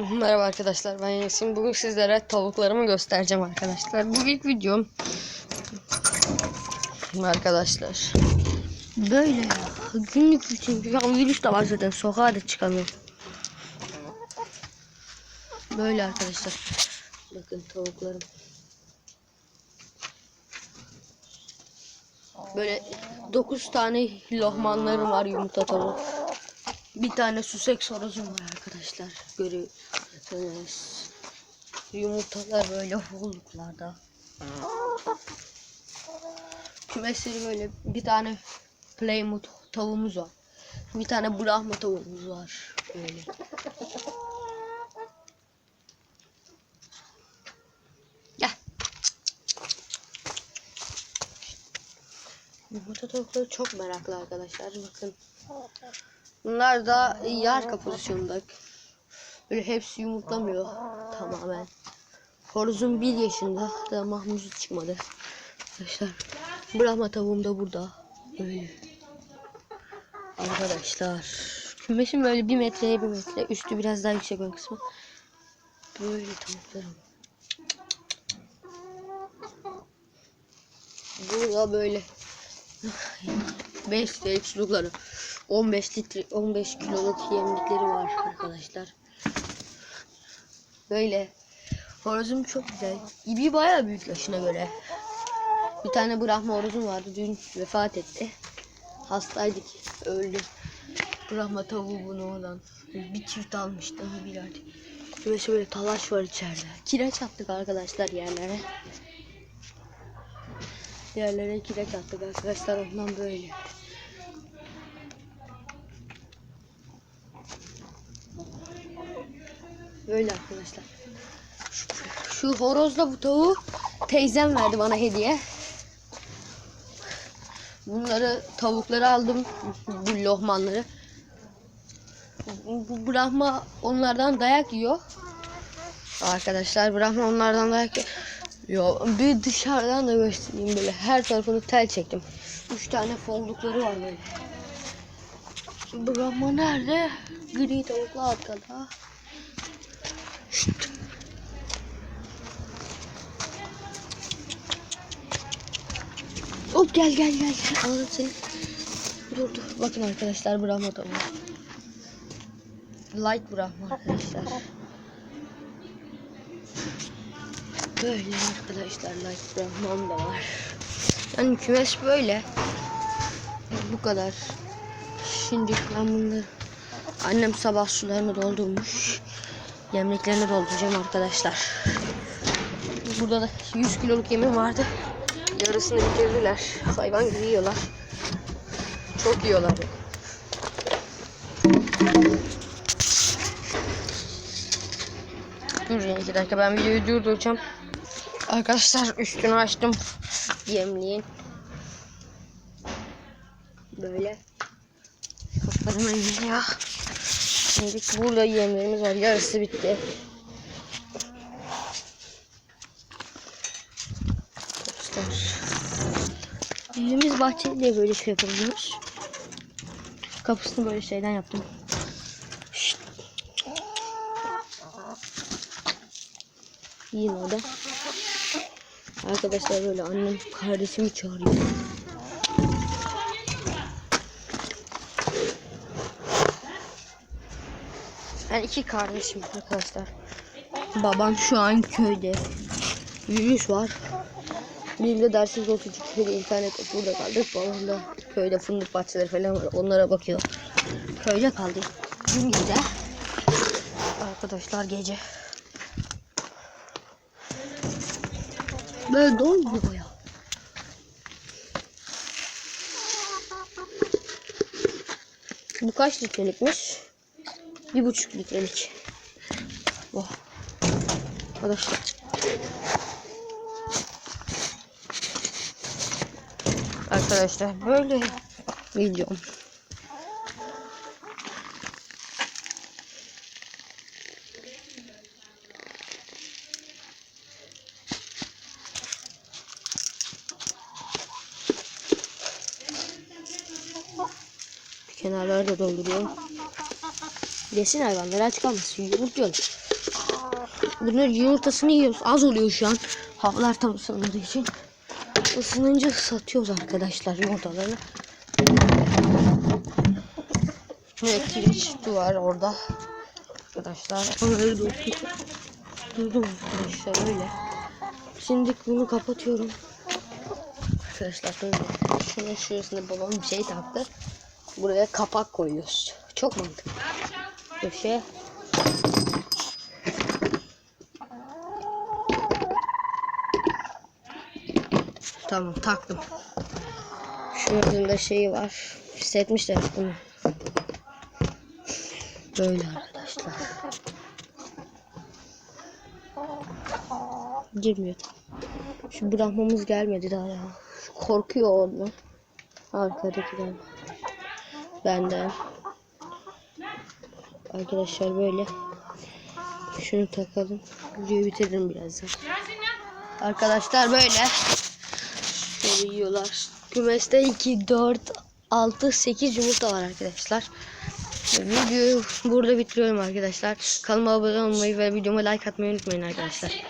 Merhaba arkadaşlar ben Yasin. Bugün sizlere tavuklarımı göstereceğim arkadaşlar. Bu ilk videom. Arkadaşlar. Böyle ya. Günlük rutin. An virüs de var zaten. Sokağa da çıkamıyorum. Böyle arkadaşlar. Bakın tavuklarım. Böyle 9 tane lohmanlarım var yumurta tavuk. Bir tane susek horozum var arkadaşlar. Görüyorsunuz. Yumurtalar böyle holluklarda. Kümesleri böyle bir tane Plymouth tavuğumuz var. Bir tane Brahma tavuğumuz var. Böyle. Gel. Yumurta tavukları çok meraklı arkadaşlar. Bakın. Bunlar da yarka pozisyonda. Böyle hepsi yumurtlamıyor tamamen. Horozum bir yaşında. Daha mahmuzu çıkmadı. Arkadaşlar. Brahma tavuğum da burada. Böyle. Arkadaşlar. Kümesim böyle bir metreye bir metre. Üstü biraz daha yüksek ön kısmı. Böyle tavuklarım. Burada böyle 5 litrelik sulukları 15 litre 15 kiloluk yemlikleri var arkadaşlar. Böyle horozum çok güzel. İbi bayağı büyük yaşına göre. Bir tane Brahma horozum vardı. Dün vefat etti. Hastaydık. Öldü. Brahma tavuğu bunu olan. Bir çift almıştım bir artık. Böyle böyle talaş var içeride. Kireç attık arkadaşlar yerlere. Yerlere kireç attık arkadaşlar ondan böyle. Böyle arkadaşlar. Şu, şu horozla bu tavuğu teyzem verdi bana hediye. Bunları tavukları aldım. Bu lohmanları. Bu Brahma onlardan dayak yiyor. Arkadaşlar Brahma onlardan dayak yiyor. Yo, bir dışarıdan da göstereyim böyle. Her tarafını tel çektim. Üç tane foldukları var böyle. Brahma nerede? Gri tavuklu arkada. Şşt. Hop gel gel gel. Alalım seni. Dur dur. Bakın arkadaşlar Brahma tavuğu. Light Brahma arkadaşlar. Böyle arkadaşlar Light Brahman da var. Yani kümes böyle. Bu kadar. Şimdi ben bunları annem sabah sularını doldurmuş. Yemliklerini dolduracağım arkadaşlar. Burada da 100 kiloluk yemim vardı. Yarısını bitirdiler. Hayvan gibi yiyorlar. Çok yiyorlar. Dur yani iki dakika ben videoyu durduracağım. Arkadaşlar üstünü açtım. Yemliğin. Böyle. Kaplarım önce ya. Şimdi burada yemlerimiz var. Yarısı bitti. Arkadaşlar. Evimiz bahçeli diye böyle şey yapabiliyoruz. Kapısını böyle şeyden yaptım. Şşt. Yiyin orada. Arkadaşlar böyle annem kardeşimi çağırıyor. Ben iki kardeşim arkadaşlar. Babam şu an köyde. Virüs var. Bir de dersiz oturduk köyde internet yok. burada kaldık. Babam da köyde fındık bahçeleri falan var. Onlara bakıyor. Köyde kaldık. Dün gece. Arkadaşlar gece. Böyle dolmuyor ya. Bu kaç litrelikmiş? Bir buçuk litrelik. Oh. Arkadaşlar. Arkadaşlar böyle videom. Kenarları da dolduruyorum. Besin hayvanları aç kalmasın. Yumurtluyoruz. Bunların yumurtasını yiyoruz. Az oluyor şu an. Havalar tam ısınmadığı için. Isınınca satıyoruz arkadaşlar yumurtalarını. Ve kireç var orada. Arkadaşlar. Onları da Durdum arkadaşlar öyle. Şimdi bunu kapatıyorum. Arkadaşlar böyle. Şunun şurasında babam bir şey taktı. Buraya kapak koyuyoruz. Çok mantıklı. Köşe. Tamam taktım. Şunun da şeyi var. Hissetmişler bunu. Böyle arkadaşlar. Girmiyor. Şu bırakmamız gelmedi daha ya. Korkuyor ondan. Arkadakiler. Benden. Arkadaşlar böyle. Şunu takalım. Videoyu bitiririm birazdan. Arkadaşlar böyle. Şöyle yiyorlar. Kümeste 2, 4, 6, 8 yumurta var arkadaşlar. Videoyu burada bitiriyorum arkadaşlar. Kanalıma abone olmayı ve videoma like atmayı unutmayın arkadaşlar.